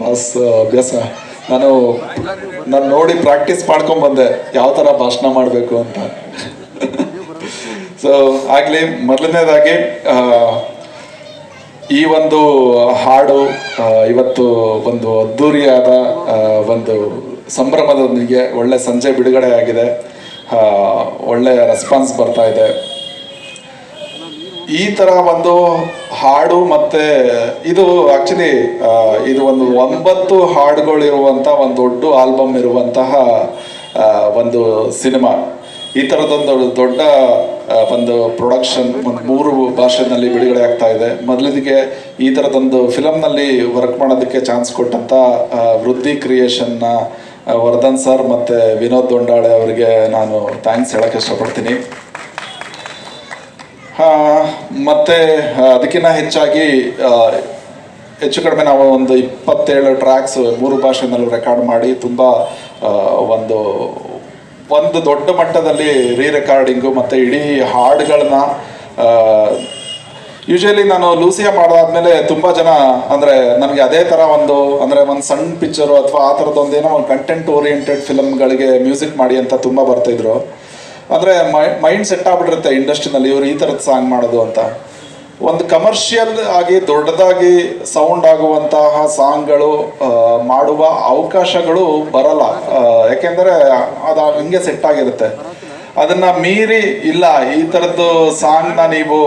Pass ಅಭ್ಯಾಸ. ನಾನು ನಾನು ನೋಡಿ ಪ್ರಾಕ್ಟೀಸ್ ಮಾಡ್ಕೊಂಡ್ಬಂದೆ ಯಾವ ಥರ ಭಾಷಣ ಮಾಡಬೇಕು ಅಂತ. ಸೊ ಆಗಲಿ, ಮೊದಲನೇದಾಗಿ ಈ ಒಂದು ಹಾಡು ಇವತ್ತು ಒಂದು ಅದ್ಧೂರಿಯಾದ ಒಂದು ಸಂಭ್ರಮದೊಂದಿಗೆ ಒಳ್ಳೆ ಸಂಜೆ ಬಿಡುಗಡೆ ಆಗಿದೆ. ಒಳ್ಳೆಯ ಒಳ್ಳೆ ರೆಸ್ಪಾನ್ಸ್ ಬರ್ತಾ ಇದೆ. ಈ ತರ ಒಂದು ಹಾಡು ಮತ್ತೆ ಇದು ಆಕ್ಚುಲಿ ಇದು ಒಂದು ಒಂಬತ್ತು ಹಾಡುಗಳಿರುವಂತ ಒಂದು ದೊಡ್ಡ ಆಲ್ಬಮ್ ಇರುವಂತಹ ಒಂದು ಸಿನಿಮಾ. ಈ ಥರದೊಂದು ದೊಡ್ಡ ಒಂದು ಪ್ರೊಡಕ್ಷನ್ ಒಂದು ಮೂರು ಭಾಷೆನಲ್ಲಿ ಬಿಡುಗಡೆ ಆಗ್ತಾ ಇದೆ. ಮೊದಲಿಗೆ ಈ ಥರದೊಂದು ಫಿಲಮ್ನಲ್ಲಿ ವರ್ಕ್ ಮಾಡೋದಕ್ಕೆ ಚಾನ್ಸ್ ಕೊಟ್ಟಂತ ವೃದ್ಧಿ ಕ್ರಿಯೇಷನ್ನ ನ ವರ್ಧನ್ ಸರ್ ಮತ್ತೆ ವಿನೋದ್ ದೊಂಡಾಳೆ ಅವರಿಗೆ ನಾನು ಥ್ಯಾಂಕ್ಸ್ ಹೇಳಕ್ಕೆ ಇಷ್ಟಪಡ್ತೀನಿ. ಮತ್ತೆ ಅದಕ್ಕಿಂತ ಹೆಚ್ಚಾಗಿ ಹೆಚ್ಚು ಕಡಿಮೆ ನಾವು ಒಂದು ಇಪ್ಪತ್ತೇಳು ಟ್ರ್ಯಾಕ್ಸ್ ಮೂರು ಭಾಷೆನಲ್ಲೂ ರೆಕಾರ್ಡ್ ಮಾಡಿ ತುಂಬ ಒಂದು ಒಂದು ದೊಡ್ಡ ಮಟ್ಟದಲ್ಲಿ ರೀ ರೆಕಾರ್ಡಿಂಗು ಮತ್ತು ಇಡೀ ಹಾಡುಗಳನ್ನ ಯೂಶಲಿ ನಾನು ಲೂಸಿಯಾ ಮಾಡಾದ್ಮೇಲೆ ತುಂಬ ಜನ ಅಂದರೆ ನನಗೆ ಅದೇ ಥರ ಒಂದು, ಅಂದರೆ ಒಂದು ಸಣ್ಣ ಪಿಕ್ಚರು ಅಥವಾ ಆ ಥರದ್ದೊಂದೇನೋ ಒಂದು ಕಂಟೆಂಟ್ ಓರಿಯೆಂಟೆಡ್ ಫಿಲಮ್ಗಳಿಗೆ ಮ್ಯೂಸಿಕ್ ಮಾಡಿ ಅಂತ ತುಂಬ ಬರ್ತಿದ್ರು ಅಂದರೆ ಮೈಂಡ್ ಸೆಟ್ ಆಗ್ಬಿಟ್ಟಿರುತ್ತೆ ಇಂಡಸ್ಟ್ರಿನಲ್ಲಿ ಇವರು ಈ ಥರದ ಸಾಂಗ್ ಮಾಡೋದು ಅಂತ. ಒಂದು ಕಮರ್ಷಿಯಲ್ ಆಗಿ, ದೊಡ್ಡದಾಗಿ ಸೌಂಡ್ ಆಗುವಂತಹ ಸಾಂಗ್ಗಳು ಮಾಡುವ ಅವಕಾಶಗಳು ಬರಲ್ಲ. ಯಾಕೆಂದರೆ ಅದು ಹಂಗೆ ಸೆಟ್ ಆಗಿರುತ್ತೆ. ಅದನ್ನ ಮೀರಿ, ಇಲ್ಲ, ಈ ಥರದ್ದು ಸಾಂಗ್ನ ನೀವು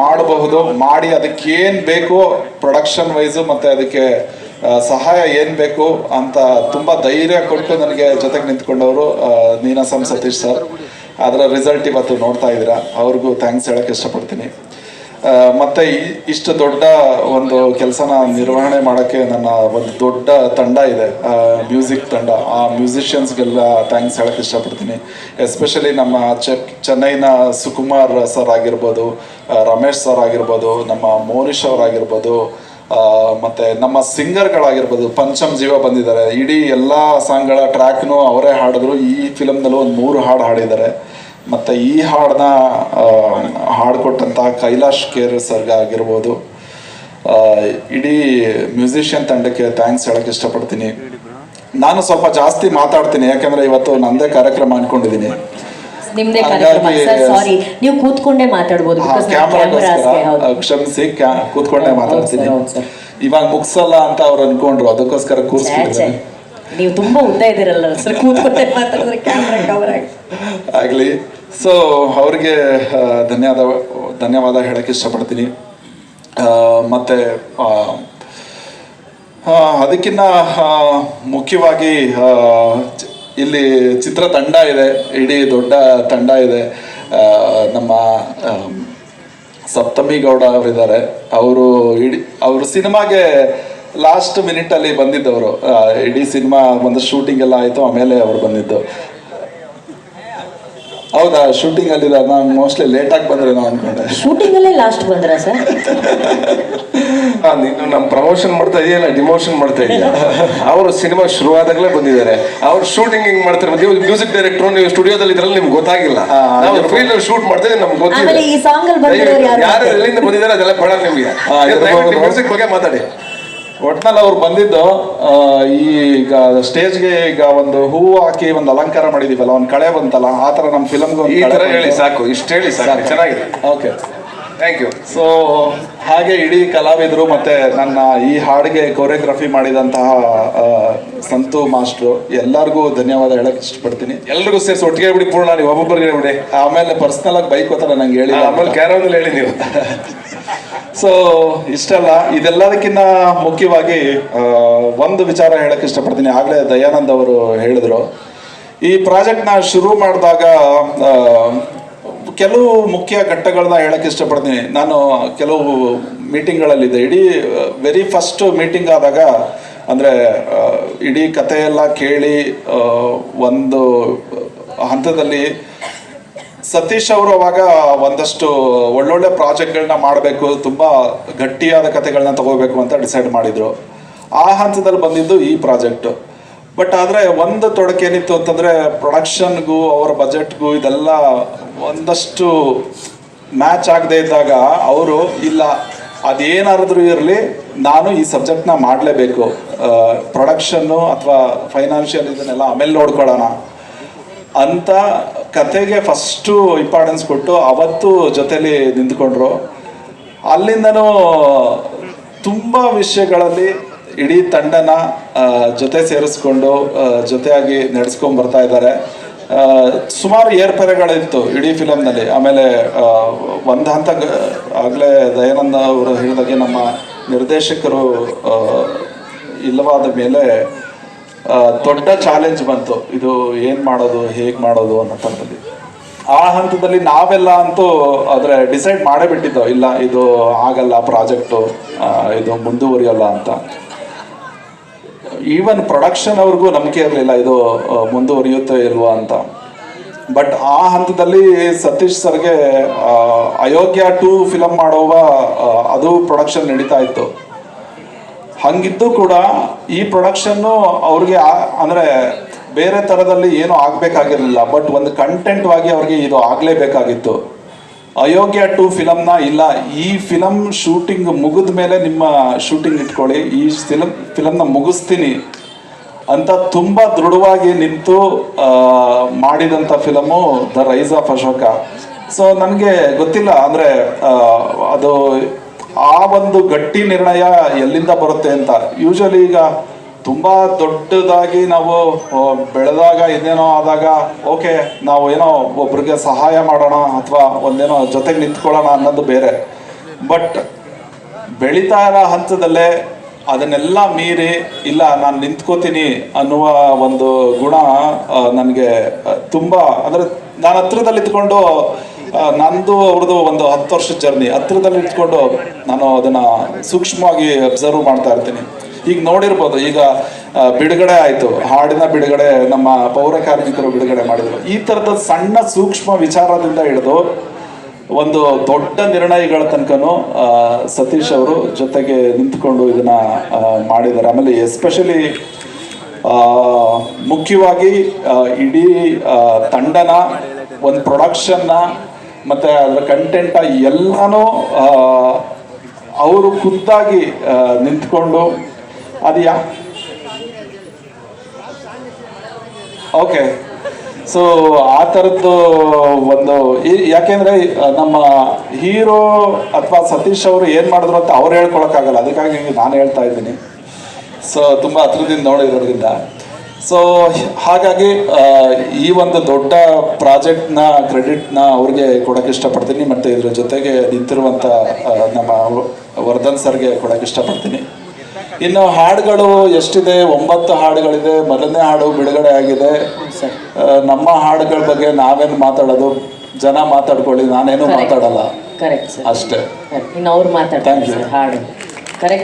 ಮಾಡಬಹುದು, ಮಾಡಿ ಅದಕ್ಕೆ ಏನು ಬೇಕು ಪ್ರೊಡಕ್ಷನ್ ವೈಸು ಮತ್ತು ಅದಕ್ಕೆ ಸಹಾಯ ಏನು ಬೇಕು ಅಂತ ತುಂಬ ಧೈರ್ಯ ಕೊಟ್ಟು ನನಗೆ ಜೊತೆಗೆ ನಿಂತ್ಕೊಂಡವರು ನೀನಾಸಂ ಸತೀಶ್ ಸರ್. ಅದರ ರಿಸಲ್ಟ್ ಇವತ್ತು ನೋಡ್ತಾ ಇದ್ದೀರಾ. ಅವ್ರಿಗೂ ಥ್ಯಾಂಕ್ಸ್ ಹೇಳಕ್ಕೆ ಇಷ್ಟಪಡ್ತೀನಿ. ಮತ್ತು ಇಷ್ಟು ದೊಡ್ಡ ಒಂದು ಕೆಲಸನ ನಿರ್ವಹಣೆ ಮಾಡೋಕ್ಕೆ ನನ್ನ ಒಂದು ದೊಡ್ಡ ತಂಡ ಇದೆ. ಮ್ಯೂಸಿಕ್ ತಂಡ. ಆ ಮ್ಯೂಸಿಷಿಯನ್ಸ್ಗೆಲ್ಲ ಥ್ಯಾಂಕ್ಸ್ ಹೇಳಕ್ಕೆ ಇಷ್ಟಪಡ್ತೀನಿ. ಎಸ್ಪೆಷಲಿ ನಮ್ಮ ಚೆನ್ನೈನ ಸುಕುಮಾರ್ ಸರ್ ಆಗಿರ್ಬೋದು ರಮೇಶ್ ಸರ್ ಆಗಿರ್ಬೋದು, ನಮ್ಮ ಮೋನಿಶ್ ಅವರಾಗಿರ್ಬೋದು ಮತ್ತೆ ನಮ್ಮ ಸಿಂಗರ್ಗಳಾಗಿರ್ಬೋದು, ಪಂಚಮ್ ಜೀವ ಬಂದಿದ್ದಾರೆ. ಇಡೀ ಎಲ್ಲ ಸಾಂಗ್ಗಳ ಟ್ರ್ಯಾಕ್ನು ಅವರೇ ಹಾಡಿದ್ರು. ಈ ಫಿಲಮ್ನಲ್ಲೂ ಒಂದು ಮೂರು ಹಾಡು ಹಾಡಿದ್ದಾರೆ. ಮತ್ತು ಈ ಹಾಡನ್ನ ಹಾಡ್ಕೊಟ್ಟಂಥ ಕೈಲಾಶ್ ಕೇರ್ ಸರ್ಗ ಆಗಿರ್ಬೋದು. ಇಡೀ ಮ್ಯೂಸಿಷಿಯನ್ ತಂಡಕ್ಕೆ ಥ್ಯಾಂಕ್ಸ್ ಹೇಳಕ್ಕೆ ಇಷ್ಟಪಡ್ತೀನಿ. ನಾನು ಸ್ವಲ್ಪ ಜಾಸ್ತಿ ಮಾತಾಡ್ತೀನಿ, ಯಾಕಂದ್ರೆ ಇವತ್ತು ನಂದೇ ಕಾರ್ಯಕ್ರಮ ಅನ್ಕೊಂಡಿದ್ದೀನಿ. ನಿಮ್ದೇ ಕಾರ್ಯಕ್ರಮ. ಸರ್ ಸಾರಿ ನೀವು ಕೂತ್ಕೊಂಡೇ ಮಾತಾಡ್ಬೋದು ಕ್ಷಮಿಸಿ ಕೂತ್ಕೊಂಡೇ ಮಾತಾಡ್ತೀನಿ. ಇವಾಗ ಮುಗ್ಸಲ್ಲ ಅಂತ ಅವ್ರು ಅನ್ಕೊಂಡ್ರು ಅದಕ್ಕೋಸ್ಕರ ಕೂರಿಸ್ಬಿಟ್ಟಿದ್ದಾರೆ. ನೀವು ತುಂಬಾ ಉದ್ದ ಇದ್ದೀರಲ್ಲ ಸರ್ ಕೂತ್ಕೊಂಡೇ ಮಾತಾಡಿದ್ರೆ ಕ್ಯಾಮ್ರಾ ಕವರ್ ಆಗಿ. ಆಗಲಿ. ಸೊ ಅವ್ರಿಗೆ ಧನ್ಯವಾದ ಧನ್ಯವಾದ ಹೇಳಕ್ಕೆ ಇಷ್ಟಪಡ್ತೀನಿ. ಮತ್ತೆ ಅದಕ್ಕಿಂತ ಮುಖ್ಯವಾಗಿ ಆ, ಚಿತ್ರ ತಂಡ ಇದೆ ಇಡೀ ದೊಡ್ಡ ತಂಡ ಇದೆ. ನಮ್ಮ ಸಪ್ತಮಿ ಗೌಡ ಅವರಿದ್ದಾರೆ. ಅವರು ಇಡೀ ಅವರು ಸಿನಿಮಾಗೆ ಲಾಸ್ಟ್ ಮಿನಿಟಲ್ಲಿ ಬಂದಿದ್ದವರು. ಇಡೀ ಸಿನಿಮಾ ಒಂದು ಶೂಟಿಂಗ್ ಎಲ್ಲ ಆಯಿತು ಆಮೇಲೆ ಅವರು ಬಂದಿದ್ದು. ಹೌದಾ? ಶೂಟಿಂಗ್ ಅಲ್ಲಿ ನಾನು ಮೋಸ್ಟ್ಲಿ ಲೇಟ್ ಆಗಿ ಬಂದ್ರೆ ನಾನು ಅನ್ಕೊಂಡೆ ಶೂಟಿಂಗ್ ಅಲ್ಲೇ ಲಾಸ್ಟ್ ಬಂದ್ರ ಸರ್? ನೀನು ನಮ್ಮ ಪ್ರಮೋಷನ್ ಮಾಡ್ತಾ ಇದೆಯಲ್ಲ ಡಿಮೋಷನ್ ಮಾಡ್ತಾ ಇದೆಯಾ? ಅವರು ಸಿನಿಮಾ ಶುರುವಾದಾಗಲೇ ಬಂದಿದ್ದಾರೆ. ಅವ್ರು ಶೂಟಿಂಗ್ ಹಿಂಗ್ ಮಾಡ್ತಾರೆ ನೀವು ಮ್ಯೂಸಿಕ್ ಡೈರೆಕ್ಟರ್ ನೀವು ಸ್ಟುಡಿಯೋದಲ್ಲಿ ಇದ್ರಲ್ಲಿ ನಿಮ್ಗೆ ಗೊತ್ತಾಗಿಲ್ಲ. ನಾವು ಫೀಲ್ಡ್ ಶೂಟ್ ಮಾಡ್ತಾ ನಮ್ಗೆ ಗೊತ್ತಿಲ್ಲ. ಆಮೇಲೆ ಈ song ಅಲ್ಲಿ ಬಂದಿರೋರು ಯಾರು? ಎಲ್ಲಿಂದ ಬಂದಿದ್ದಾರೆ ಅದೆಲ್ಲ ಬೇಡ ನಿಮ್ಗೆ ಮ್ಯೂಸಿಕ್ ಬಗ್ಗೆ ಮಾತಾಡಿ. ಒಟ್ನಲ್ಲಿ ಅವ್ರು ಬಂದಿದ್ದು ಆ, ಈಗ ಸ್ಟೇಜ್ಗೆ ಈಗ ಒಂದು ಹೂವು ಹಾಕಿ ಒಂದು ಅಲಂಕಾರ ಮಾಡಿದೀವಲ್ಲ ಒಂದು ಕಳೆ ಬಂತಲ್ಲ ಆ ತರ ನಮ್ಮ ಫಿಲಮ್ಗೆ ಈ ತರ ಹೇಳಿ ಸಾಕು. ಇಷ್ಟು ಹೇಳಿ ಸಾಕು. ಚೆನ್ನಾಗಿದೆ. ಓಕೆ ಥ್ಯಾಂಕ್ ಯು ಸೊ ಹಾಗೆ ಇಡೀ ಕಲಾವಿದರು ಮತ್ತೆ ನನ್ನ ಈ ಹಾಡಿಗೆ ಕೊರಿಯೋಗ್ರಫಿ ಮಾಡಿದಂತಹ ಸಂತು ಮಾಸ್ಟ್ರು ಎಲ್ಲರಿಗೂ ಧನ್ಯವಾದ ಹೇಳಕ್ ಇಷ್ಟಪಡ್ತೀನಿ. ಎಲ್ರಿಗೂ ಸೇರಿಸಿ ಒಟ್ಟಿಗೆ ಬಿಡಿ ಪೂರ್ಣ ನೀವು ಒಬ್ಬೊಬ್ಬರಿಗೆ ಬಿಡಿ. ಆಮೇಲೆ ಪರ್ಸ್ನಲ್ ಆಗಿ ಬೈಕ್ ಹೋತಾರೆ ನಂಗೆ ಹೇಳಿ ಆಮೇಲೆ ಕ್ಯಾರವಲ್ಲಿ ಹೇಳಿ ನೀವು. ಸೊ ಇಷ್ಟಲ್ಲ ಇದೆಲ್ಲದಕ್ಕಿಂತ ಮುಖ್ಯವಾಗಿ ಒಂದು ವಿಚಾರ ಹೇಳಕ್ಕೆ ಇಷ್ಟಪಡ್ತೀನಿ. ಆಗಲೇ ದಯಾನಂದ್ ಅವರು ಹೇಳಿದ್ರು. ಈ ಪ್ರಾಜೆಕ್ಟ್ನ ಶುರು ಮಾಡಿದಾಗ ಕೆಲವು ಮುಖ್ಯ ಘಟ್ಟಗಳನ್ನ ಹೇಳಕ್ಕೆ ಇಷ್ಟಪಡ್ತೀನಿ. ನಾನು ಕೆಲವು ಮೀಟಿಂಗ್ಗಳಲ್ಲಿದ್ದೆ. ಇಡೀ ವೆರಿ ಫಸ್ಟ್ ಮೀಟಿಂಗ್ ಆದಾಗ, ಅಂದರೆ ಇಡೀ ಕಥೆಯೆಲ್ಲ ಕೇಳಿ ಒಂದು ಹಂತದಲ್ಲಿ ಸತೀಶ್ ಅವರು ಅವಾಗ ಒಂದಷ್ಟು ಒಳ್ಳೊಳ್ಳೆ ಪ್ರಾಜೆಕ್ಟ್ಗಳನ್ನ ಮಾಡಬೇಕು, ತುಂಬ ಗಟ್ಟಿಯಾದ ಕಥೆಗಳನ್ನ ತಗೋಬೇಕು ಅಂತ ಡಿಸೈಡ್ ಮಾಡಿದರು. ಆ ಹಂತದಲ್ಲಿ ಬಂದಿದ್ದು ಈ ಪ್ರಾಜೆಕ್ಟ್. ಬಟ್ ಆದರೆ ಒಂದು ತೊಡಕೇನಿತ್ತು ಅಂತಂದರೆ ಪ್ರೊಡಕ್ಷನ್ಗೂ ಅವರ ಬಜೆಟ್ಗೂ ಇದೆಲ್ಲ ಒಂದಷ್ಟು ಮ್ಯಾಚ್ ಆಗದೆ ಇದ್ದಾಗ ಅವರು, ಇಲ್ಲ, ಅದೇನಾದ್ರೂ ಇರಲಿ, ನಾನು ಈ ಸಬ್ಜೆಕ್ಟ್ನ ಮಾಡಲೇಬೇಕು. ಪ್ರೊಡಕ್ಷನ್ನು ಅಥವಾ ಫೈನಾನ್ಷಿಯಲ್ ಇದನ್ನೆಲ್ಲ ಆಮೇಲೆ ನೋಡ್ಕೊಳ್ಳೋಣ. ಅಂತ ಕತೆಗೆ ಫಸ್ಟು ಇಂಪಾರ್ಟೆನ್ಸ್ ಕೊಟ್ಟು ಅವತ್ತು ಜೊತೆಲಿ ನಿಂತ್ಕೊಂಡ್ರು. ಅಲ್ಲಿಂದನೂ ತುಂಬ ವಿಷಯಗಳಲ್ಲಿ ಇಡೀ ತಂಡನ ಜೊತೆ ಸೇರಿಸ್ಕೊಂಡು ಜೊತೆಯಾಗಿ ನಡೆಸ್ಕೊಂಡು ಬರ್ತಾ ಇದ್ದಾರೆ. ಸುಮಾರು ಏರ್ಪೆರೆಗಳಿತ್ತು ಇಡೀ ಫಿಲಮ್ನಲ್ಲಿ ಆಮೇಲೆ ಒಂದು ಹಂತ ಆಗಲೇ ದಯಾನಂದ ಅವರು ಹೇಳಿದಾಗೆ ನಮ್ಮ ನಿರ್ದೇಶಕರು ಇಲ್ಲವಾದ ಮೇಲೆ ದೊಡ್ಡ ಚಾಲೆಂಜ್ ಬಂತು. ಇದು ಏನು ಮಾಡೋದು, ಹೇಗೆ ಮಾಡೋದು ಅನ್ನೋ ಥರದಲ್ಲಿ ಆ ಹಂತದಲ್ಲಿ ನಾವೆಲ್ಲ ಅಂತೂ ಆದರೆ ಡಿಸೈಡ್ ಮಾಡೇ ಬಿಟ್ಟಿದ್ದೋ, ಇಲ್ಲ, ಇದು ಆಗಲ್ಲ ಪ್ರಾಜೆಕ್ಟು ಇದು ಮುಂದುವರಿಯಲ್ಲ ಅಂತ. ಈವನ್ ಪ್ರೊಡಕ್ಷನ್ ಅವ್ರಿಗೂ ನಂಬಿಕೆ ಇರಲಿಲ್ಲ, ಇದು ಮುಂದುವರಿಯುತ್ತೆ ಇಲ್ವಾ ಅಂತ. ಬಟ್ ಆ ಹಂತದಲ್ಲಿ ಸತೀಶ್ ಸರ್ಗೆ ಅಯೋಗ್ಯ ಟೂ ಫಿಲಮ್ ಮಾಡುವ ಅದು ಪ್ರೊಡಕ್ಷನ್ ನಡೀತಾ ಇತ್ತು. ಹಂಗಿದ್ದು ಕೂಡ ಈ ಪ್ರೊಡಕ್ಷನ್ನು ಅವ್ರಿಗೆ ಅಂದ್ರೆ ಬೇರೆ ಥರದಲ್ಲಿ ಏನೂ ಆಗಬೇಕಾಗಿರಲಿಲ್ಲ ಬಟ್ ಒಂದು ಕಂಟೆಂಟ್ವಾಗಿ ಅವ್ರಿಗೆ ಇದು ಆಗಲೇಬೇಕಾಗಿತ್ತು. ಅಯೋಗ್ಯ ಟು ಫಿಲಮ್ನ ಇಲ್ಲ, ಈ ಫಿಲಮ್ ಶೂಟಿಂಗ್ ಮುಗಿದ ಮೇಲೆ ನಿಮ್ಮ ಶೂಟಿಂಗ್ ಇಟ್ಕೊಳ್ಳಿ, ಈ ಫಿಲಮ್ ಫಿಲಮ್ನ ಮುಗಿಸ್ತೀನಿ ಅಂತ ತುಂಬ ದೃಢವಾಗಿ ನಿಂತು ಮಾಡಿದಂಥ film the rise of Ashoka. So ನನಗೆ ಗೊತ್ತಿಲ್ಲ, ಅಂದರೆ ಅದು ಆ ಒಂದು ಗಟ್ಟಿ ನಿರ್ಣಯ ಎಲ್ಲಿಂದ ಬರುತ್ತೆ ಅಂತ. ಯೂಶಲಿ ಈಗ ತುಂಬ ದೊಡ್ಡದಾಗಿ ನಾವು ಬೆಳೆದಾಗ ಇನ್ನೇನೋ ಆದಾಗ, ಓಕೆ, ನಾವು ಏನೋ ಒಬ್ರಿಗೆ ಸಹಾಯ ಮಾಡೋಣ ಅಥವಾ ಒಂದೇನೋ ಜೊತೆಗೆ ನಿಂತ್ಕೊಳ್ಳೋಣ ಅನ್ನೋದು ಬೇರೆ. ಬಟ್ ಬೆಳೀತಾ ಇರೋ ಹಂತದಲ್ಲೇ ಅದನ್ನೆಲ್ಲ ಮೀರಿ, ಇಲ್ಲ, ನಾನು ನಿಂತ್ಕೋತೀನಿ ಅನ್ನುವ ಒಂದು ಗುಣ ನನಗೆ ತುಂಬ, ಅಂದರೆ ನಾನು ಹತ್ರದಲ್ಲಿ ಇದ್ಕೊಂಡು ನಂದು ಅವ್ರದ್ದು ಒಂದು ಹತ್ತು ವರ್ಷ ಜರ್ನಿ ಹತ್ರದಲ್ಲಿ ಇಟ್ಕೊಂಡು ನಾನು ಅದನ್ನು ಸೂಕ್ಷ್ಮವಾಗಿ ಅಬ್ಸರ್ವ್ ಮಾಡ್ತಾ ಇರ್ತೀನಿ. ಈಗ ನೋಡಿರ್ಬೋದು, ಈಗ ಬಿಡುಗಡೆ ಆಯಿತು. ಹಾಡಿನ ಬಿಡುಗಡೆ, ನಮ್ಮ ಪೌರ ಕಾರ್ಮಿಕರು ಬಿಡುಗಡೆ ಮಾಡಿದ್ರು. ಈ ಥರದ ಸಣ್ಣ ಸೂಕ್ಷ್ಮ ವಿಚಾರದಿಂದ ಹಿಡಿದು ಒಂದು ದೊಡ್ಡ ನಿರ್ಣಯಗಳ ತನಕನೂ ಸತೀಶ್ ಅವರು ಜೊತೆಗೆ ನಿಂತ್ಕೊಂಡು ಇದನ್ನ ಮಾಡಿದ್ದಾರೆ. ಆಮೇಲೆ ಎಸ್ಪೆಷಲಿ ಮುಖ್ಯವಾಗಿ ಇಡೀ ತಂಡನ, ಒಂದು ಪ್ರೊಡಕ್ಷನ್ನ, ಮತ್ತು ಅದರ ಕಂಟೆಂಟ ಎಲ್ಲನೂ ಅವರು ಖುದ್ದಾಗಿ ನಿಂತ್ಕೊಂಡು ಅದು ಯಾ ಓಕೆ ಸೊ ಆ ಥರದ್ದು ಒಂದು ಯಾಕೆಂದರೆ ನಮ್ಮ ಹೀರೋ ಅಥವಾ ಸತೀಶ್ ಅವರು ಏನು ಮಾಡಿದ್ರು ಅಂತ ಅವ್ರು ಹೇಳ್ಕೊಳಕ್ಕಾಗಲ್ಲ. ಅದಕ್ಕಾಗಿ ನಾನು ಹೇಳ್ತಾ ಇದ್ದೀನಿ. ಸೊ ತುಂಬ ಹತ್ರದಿಂದ ನೋಡಿರೋದ್ರಿಂದ. ಸೊ ಹಾಗಾಗಿ ಈ ಒಂದು ದೊಡ್ಡ ಪ್ರಾಜೆಕ್ಟ್ನ, ಕ್ರೆಡಿಟ್ನ ಅವ್ರಿಗೆ ಕೊಡೋಕ್ಕೆ ಇಷ್ಟಪಡ್ತೀನಿ. ಮತ್ತು ಇದರ ಜೊತೆಗೆ ನಿಂತಿರುವಂಥ ನಮ್ಮ ವರ್ಧನ್ ಸರ್ಗೆ ಕೊಡೋಕೆ ಇಷ್ಟಪಡ್ತೀನಿ. ಇನ್ನು ಹಾಡುಗಳು ಎಷ್ಟಿದೆ? ಒಂಬತ್ತು ಹಾಡುಗಳಿದೆ ಮೊದಲನೇ ಹಾಡು ಬಿಡುಗಡೆ ಆಗಿದೆ. ನಮ್ಮ ಹಾಡುಗಳ ಬಗ್ಗೆ ನಾವೇನು ಮಾತಾಡೋದು? ಜನ ಮಾತಾಡ್ಕೊಳ್ಳಿ ನಾನೇನು ಮಾತಾಡಲ್ಲ. ಕರೆಕ್ಟ್ ಅಷ್ಟೇ. ಹಾಡು. ಅವ್ರು